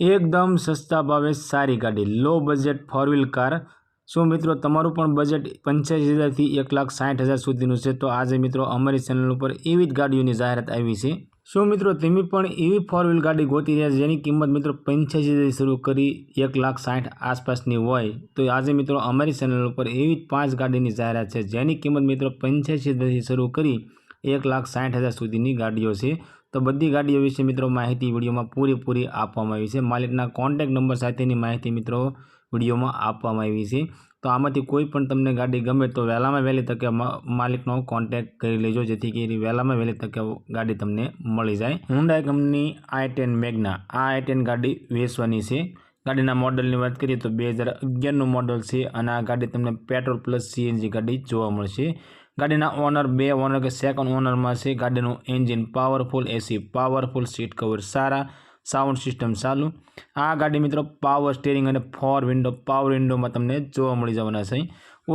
એકદમ સસ્તા ભાવે સારી ગાડી. Low budget four wheel car શું મિત્રો તમારું પણ બજેટ પંચ્યાસી હજારથી એક લાખ સાઠ હજાર સુધીનું છે? તો આજે મિત્રો અમારી ચેનલ ઉપર એવી જ ગાડીઓની જાહેરાત આવી છે. શું મિત્રો તમે પણ એવી ફોર વ્હીલ ગાડી ગોતી રહ્યા જેની કિંમત મિત્રો પંચ્યાસી હજારથી શરૂ કરી એક લાખ સાઠ આસપાસની હોય? તો આજે મિત્રો અમારી ચેનલ ઉપર એવી જ પાંચ ગાડીની જાહેરાત છે જેની કિંમત મિત્રો પંચ્યાસી હજારથી શરૂ કરી એક લાખ સાઠ હજાર સુધીની ગાડીઓ છે. તો બધી ગાડીઓ વિશે મિત્રો માહિતી વિડીયોમાં પૂરેપૂરી આપવામાં આવી છે. માલિકના કોન્ટેક નંબર સાથેની માહિતી મિત્રો વિડીયોમાં આપવામાં આવી છે. તો આમાંથી કોઈ પણ તમને ગાડી ગમે તો વહેલામાં વહેલી તકે માલિકનો કોન્ટેક કરી લેજો, જેથી કરી વહેલામાં વહેલી તકે ગાડી તમને મળી જાય. Hyundai company I ten Magna આ આઈ ટેન ગાડી વેચવાની છે. ગાડીના મોડલની વાત કરીએ તો બે હજાર અગિયારનું મોડલ છે અને આ ગાડી તમને પેટ્રોલ પ્લસ સીએનજી ગાડી જોવા મળશે. ગાડીના ઓનર બે, ઓનર કે સેકન્ડ ઓનરમાં છે. ગાડીનું engine powerful AC powerful seat cover સારા સાઉન્ડ સિસ્ટમ ચાલુ આ ગાડી મિત્રો પાવર સ્ટેરિંગ અને ફોર વિન્ડો પાવર વિન્ડોમાં તમને જોવા મળી જવાના છે.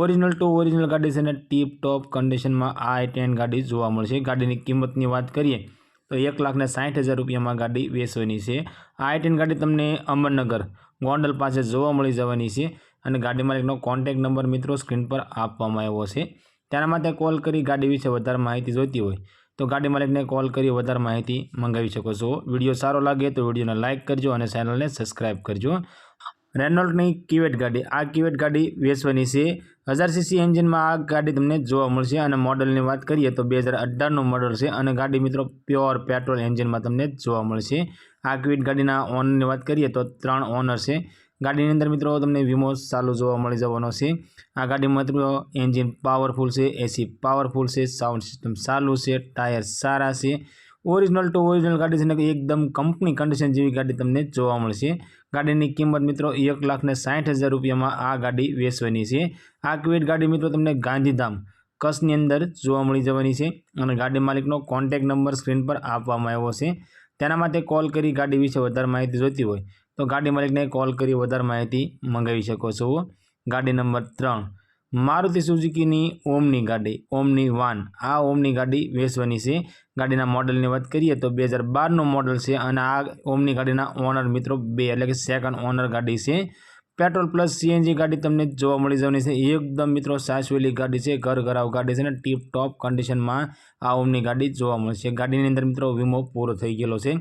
ઓરિજિનલ ટુ ઓરિજિનલ ગાડી છે અને ટીપ ટોપ કન્ડિશનમાં આ ટેન ગાડી જોવા મળશે. ગાડીની કિંમતની વાત કરીએ તો એક લાખને સાઠ હજાર રૂપિયામાં ગાડી વેચવાની છે. આ ટેન ગાડી તમને અમરનગર, ગોંડલ પાસે જોવા મળી જવાની છે અને ગાડી માલિકનો કોન્ટેક નંબર મિત્રો સ્ક્રીન પર આપવામાં આવ્યો છે. તેના માટે કોલ કરી ગાડી વિશે વધારે માહિતી જોઈતી હોય તો ગાડી માલિકને કોલ કરી વધારે માહિતી મંગાવી શકો છો. વીડિયો સારો લાગે તો વિડીયોને લાઇક કરજો અને ચેનલને સબસ્ક્રાઈબ કરજો. રેનોલ્ટની કિવેટ ગાડી. આ કિવેટ ગાડી વેચવાની છે. હજાર સીસી એન્જિનમાં આ ગાડી તમને જોવા મળશે અને મોડલની વાત કરીએ તો બે હજાર અઢારનું મોડલ છે અને ગાડી મિત્રો પ્યોર પેટ્રોલ એન્જિનમાં તમને જોવા મળશે. આ કિવેટ ગાડીના ઓનરની વાત કરીએ તો ત્રણ ઓનર છે. ગાડીની અંદર મિત્રો તમને વીમો ચાલુ જોવા મળી જવાનો છે. આ ગાડીમાં મિત્રો એન્જિન પાવરફુલ છે એસી પાવરફુલ છે સાઉન્ડ સિસ્ટમ ચાલુ છે, ટાયર સારા છે. ઓરિજિનલ ટુ ઓરિજિનલ ગાડી છે ને એકદમ કંપની કન્ડિશન જેવી ગાડી તમને જોવા મળશે. ગાડીની કિંમત મિત્રો એક લાખને સાઠ હજાર રૂપિયામાં આ ગાડી વેચવાની છે. આ ક્વેટ ગાડી મિત્રો તમને ગાંધીધામ કચ્છની અંદર જોવા મળી જવાની છે અને ગાડી માલિકનો કોન્ટેક નંબર સ્ક્રીન પર આપવામાં આવ્યો છે. તેના માટે કોલ કરી ગાડી વિશે વધારે માહિતી જોઈતી હોય તો ગાડી માલિકને કોલ કરી વધારે માહિતી મંગાવી શકો છો. ગાડી નંબર ત્રણ. મારુતિ સુઝુકીની ઓમની ગાડી, ઓમની વાન. આ ઓમની ગાડી વેચવાની છે. ગાડીના મોડલની વાત કરીએ તો બે હજાર બારનું મોડલ છે અને આ ઓમની ગાડીના ઓનર મિત્રો બે, એટલે કે સેકન્ડ ઓનર ગાડી છે. પેટ્રોલ પ્લસ સીએનજી ગાડી તમને જોવા મળી જવાની છે. એકદમ મિત્રો સાચવેલી ગાડી છે. ઘર ઘરાવ ગાડી છે ને ટીપ ટોપ કન્ડિશનમાં આ ઓમની ગાડી જોવા મળશે. ગાડીની અંદર મિત્રો વીમો પૂરો થઈ ગયેલો છે.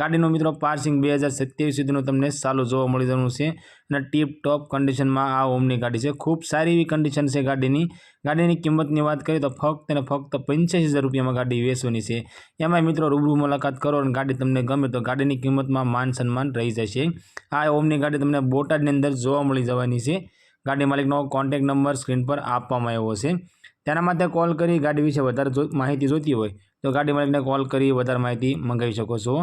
ગાડીનું મિત્રો પાર્સિંગ બે હજાર સત્યાવીસ સુધીનું તમને સારું જોવા મળી જવાનું છે અને ટીપ ટોપ કન્ડિશનમાં આ ઓમની ગાડી છે. ખૂબ સારી એવી કન્ડિશન છે ગાડીની. ગાડીની કિંમતની વાત કરીએ તો ફક્ત અને ફક્ત પંચ્યાસી હજાર રૂપિયામાં ગાડી વેચવાની છે. એમાંય મિત્રો રૂબરૂ મુલાકાત કરો અને ગાડી તમને ગમે તો ગાડીની કિંમતમાં માન સન્માન રહી જશે. આ ઓમની ગાડી તમને બોટાદની અંદર જોવા મળી જવાની છે. ગાડી માલિકનો કોન્ટેક નંબર સ્ક્રીન પર આપવામાં આવ્યો છે. તેના માટે કોલ કરી ગાડી વિશે વધારે માહિતી જોઈતી હોય તો ગાડી માલિકને કોલ કરી વધારે માહિતી મંગાવી શકો છો.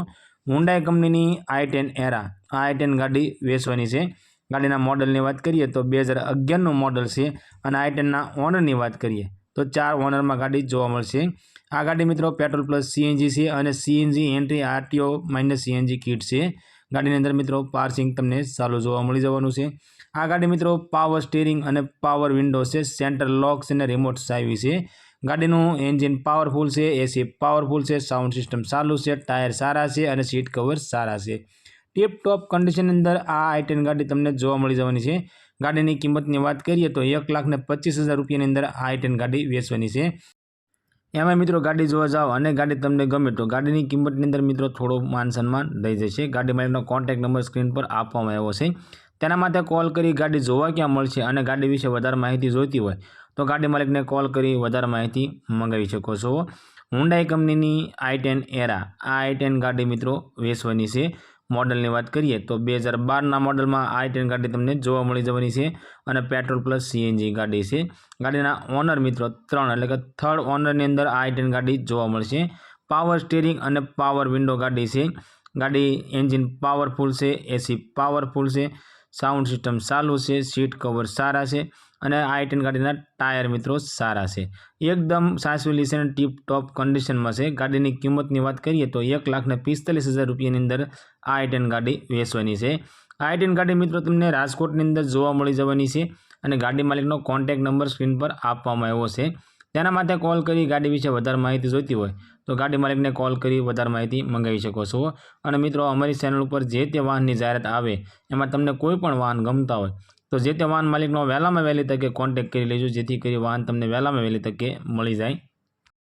હુન્ડાઈ કંપનીની આઈ ટેન એરા આ આઈ ટેન ગાડી વેચવાની છે. ગાડીના મોડલની વાત કરીએ તો બે હજાર અગિયારનું મોડલ છે અને આઈ ટેનના ઓનરની વાત કરીએ તો ચાર ઓનરમાં ગાડી જોવા મળશે. આ ગાડી મિત્રો પેટ્રોલ પ્લસ સીએનજી છે અને CNG entry, RTO minus CNG kit છે. ગાડીની અંદર મિત્રો પાર્સિંગ તમને સારું જોવા મળી જવાનું છે. આ ગાડી મિત્રો પાવર સ્ટીરિંગ અને પાવર વિન્ડો છે. સેન્ટર લોક છે અને રિમોટ સાવી છે. ગાડીનું એન્જિન પાવરફુલ છે એસી પાવરફુલ છે સાઉન્ડ સિસ્ટમ સારું છે ટાયર સારા છે અને સીટ કવર સારા છે. ટીપ ટોપ કન્ડિશનની અંદર આ આઈટેન ગાડી તમને જોવા મળી જવાની છે. ગાડીની કિંમતની વાત કરીએ તો એક લાખ ને પચીસ હજાર રૂપિયાની અંદર આ આઈટેન ગાડી વેચવાની છે. એમાં મિત્રો ગાડી જોવા જાઓ અને ગાડી તમને ગમે તો ગાડીની કિંમતની અંદર મિત્રો થોડો માન સન્માન રહી જશે. ગાડી માલિકનો કોન્ટેક્ટ નંબર સ્ક્રીન પર આપવામાં આવ્યો છે. તેના માટે કોલ કરી ગાડી જોવા ક્યાં મળશે અને ગાડી વિશે વધારે માહિતી જોઈતી હોય તો ગાડી માલિકને કોલ કરી વધારે માહિતી મંગાવી શકો છો. હુન્ડાઈ કંપનીની આઈ ટેન એરા આ આઈ ટેન ગાડી મિત્રો વેચવાની છે. મોડલની વાત કરીએ તો બે હજાર બારના મોડલમાં આઈ ટેન ગાડી તમને જોવા મળી જવાની છે અને પેટ્રોલ પ્લસ સીએનજી ગાડી છે. ગાડીના ઓનર મિત્રો ત્રણ, એટલે કે થર્ડ ઓનરની અંદર આઈ ટેન ગાડી જોવા મળશે. પાવર સ્ટીરિંગ અને પાવર વિન્ડો ગાડી છે. ગાડી એન્જિન પાવરફુલ છે, એસી પાવરફુલ છે. સાઉન્ડ સિસ્ટમ ચાલુ છે સીટ કવર સારા છે અને આઈ ટેન ગાડીના ટાયર મિત્રો સારા છે. એકદમ સાચવેલી છે ટીપ ટોપ કન્ડિશનમાં છે. ગાડીની કિંમતની વાત કરીએ તો એક લાખને પિસ્તાલીસ હજાર રૂપિયાની અંદર આઈ ટેન ગાડી વેચવાની છે. આઈ ટેન ગાડી મિત્રો તમને રાજકોટની અંદર જોવા મળી જવાની છે અને ગાડી માલિકનો કોન્ટેક નંબર સ્ક્રીન પર આપવામાં આવ્યો છે. તેના માટે કોલ કરી ગાડી વિશે વધારે માહિતી જોઈતી હોય તો ગાડી માલિકને કોલ કરી વધારે માહિતી મંગાવી શકો છો. અને મિત્રો, અમારી ચેનલ ઉપર જે તે વાહનની જાહેરાત આવે, એમાં તમને કોઈ પણ વાહન ગમતા હોય, તો જે તે વાહન માલિકનો વહેલામાં વહેલી તકે કોન્ટેક્ટ કરી લેજો, જેથી કરી વાહન તમને વહેલામાં વહેલી તકે મળી જાય.